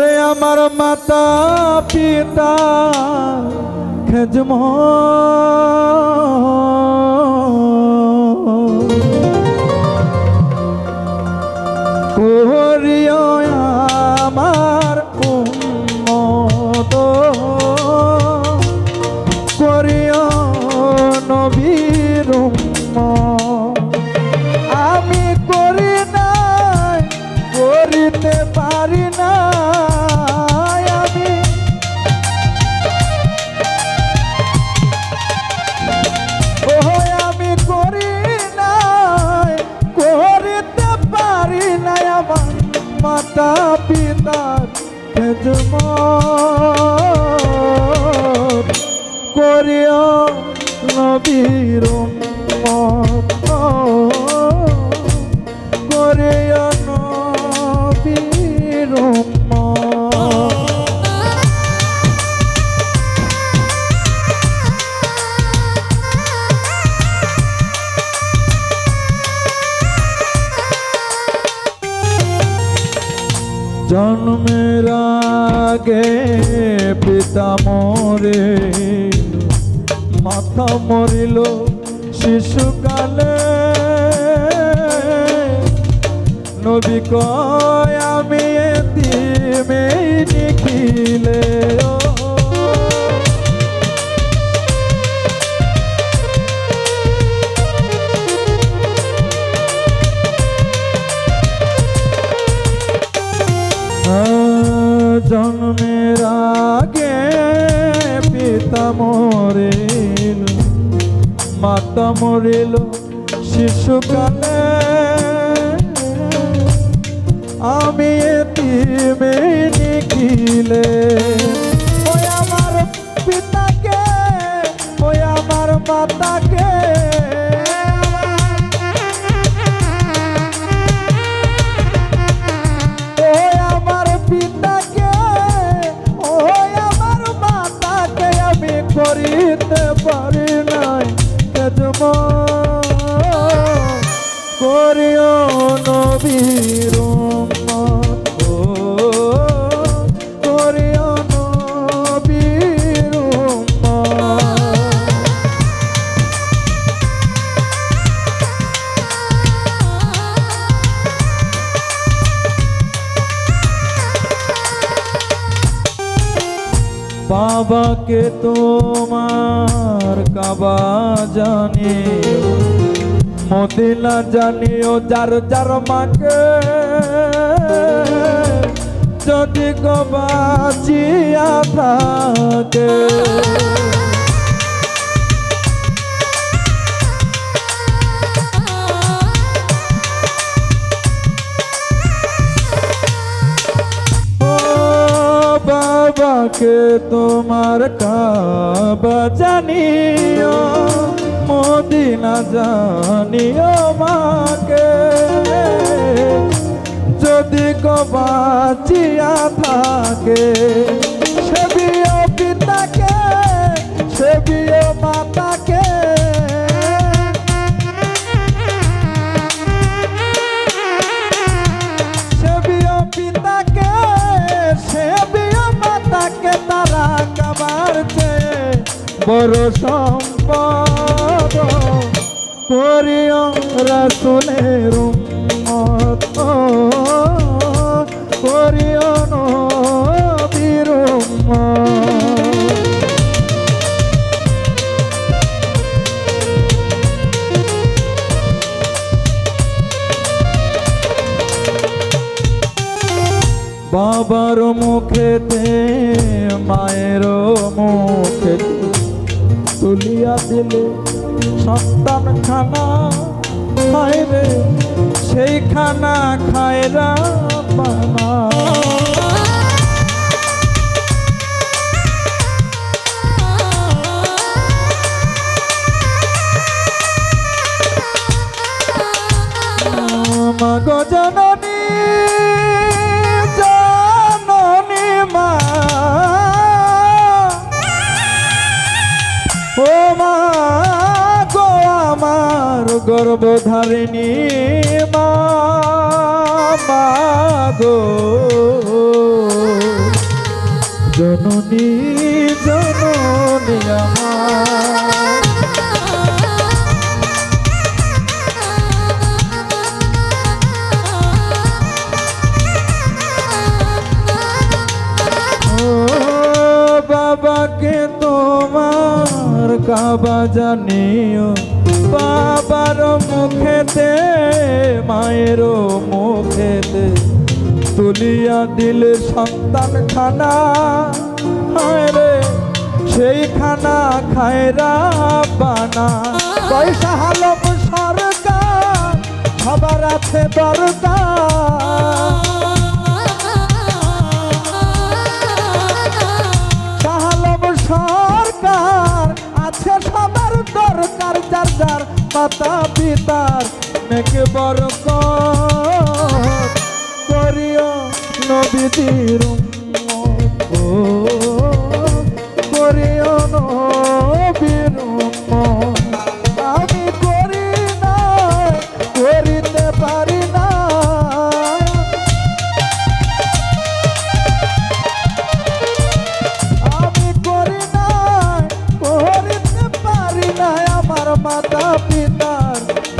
রে আমার মাতা পিতা খেজম। পিতার খেজমত করিয়া নবীর জন্মের আগে পিতা মরে মাথা মরিল শিশুকালে। নবী কয় আমি এতিমে নিখিলে মরিল মাতা মরিল শিশুকালে। আমি এতিমে নিখিলে ওই আমার পিতাকে ওই আমার মাতাকে বাবাকে তোমার কাবা জানিও মদিনা জানিও যার যার মাকে। যদি গবাচিয়া থাকে বাবাকে তোমার কাবা জানিও, মদিনা জানিও মাকে। যদি গবাচিয়া থাকে সেবিও পিতাকে সেবিও মাতাকে সেবিও বড় সম্পদ করিও রাসুলের বাবার মুখেতে দিলে সন্তান খানা রে সেই খানা খায় পানা। আমার গর্ভধারিণী মা গো। জননী জননী বাবাকে তোমার কাবা জানিও। বাবার মুখেতে, মায়ের মুখেতে তুলিয়া দিলে সন্তান খানা হায় রে সেই খানা খায়রা বানা। পয়সা হালম সরকার খাবার আছে দরকার। দরকার যার যার মাতা পিতার মেকে বড় করিও নবীদের করিও নবীর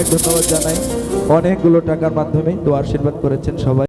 অনেক ধন্যবাদ জানাই অনেকগুলো টাকার মাধ্যমে দোয়া আশীর্বাদ করেছেন সবাই।